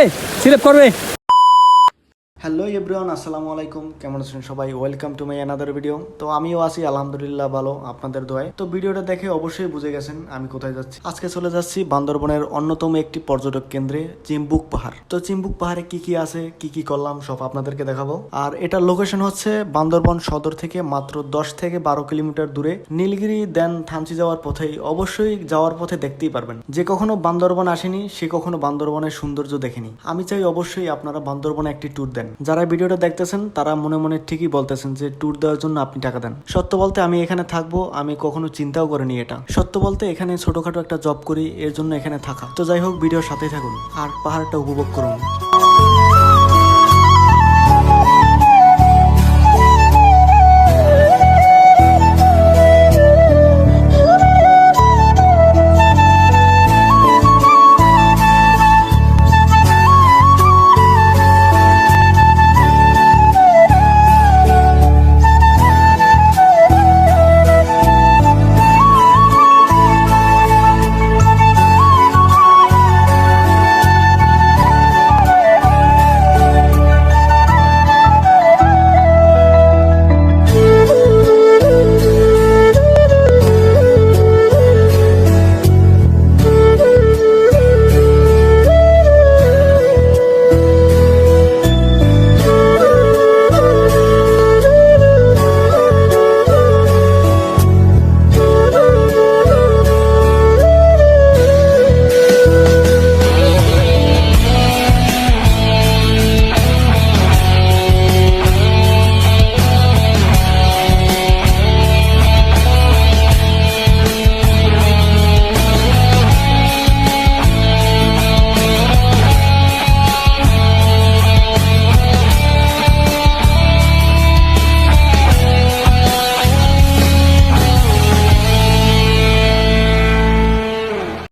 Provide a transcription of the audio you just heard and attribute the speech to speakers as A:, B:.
A: এই সিলেক্ট করবে।
B: Hello everyone আসসালামু আলাইকুম কেমন আছেন সবাই? Welcome to my another video তো আমিও আছি, আলহামদুলিল্লাহ ভালো, আপনাদের দোয়ায়। তো ভিডিওটা দেখে অবশ্যই বুঝে গেছেন আমি কোথায় যাচ্ছি। আজকে চলে যাচ্ছি বান্দরবনের অন্যতম একটি পর্যটক কেন্দ্রে, চিম্বুক পাহাড়। তো চিম্বুক পাহাড়ে কি কি আছে, কি কি করলাম, সব আপনাদেরকে দেখাবো। আর এটার লোকেশন হচ্ছে বান্দরবন সদর থেকে মাত্র দশ থেকে বারো কিলোমিটার দূরে। নীলগিরি, দেন থানচি যাওয়ার পথেই, অবশ্যই যাওয়ার পথে দেখতেই পারবেন। যে কখনো বান্দরবন আসেনি, সে কখনো বান্দরবনের সৌন্দর্য দেখেনি। আমি চাই অবশ্যই আপনারা বান্দরবনে একটি ট্যুর দেন। যারা ভিডিওটা দেখতেছেন, তারা মনে মনে ঠিকই বলতেছেন যে ট্যুর দেওয়ার জন্য আপনি টাকা দেন। সত্য বলতে আমি এখানে থাকব, আমি কখনো চিন্তাও করিনি এটা। সত্য বলতে এখানে ছোটখাটো একটা জব করি, এর জন্য এখানে থাকা। তো যাই হোক, ভিডিওর সাথেই থাকুন, আর পাহাড়টা উপভোগ করুন।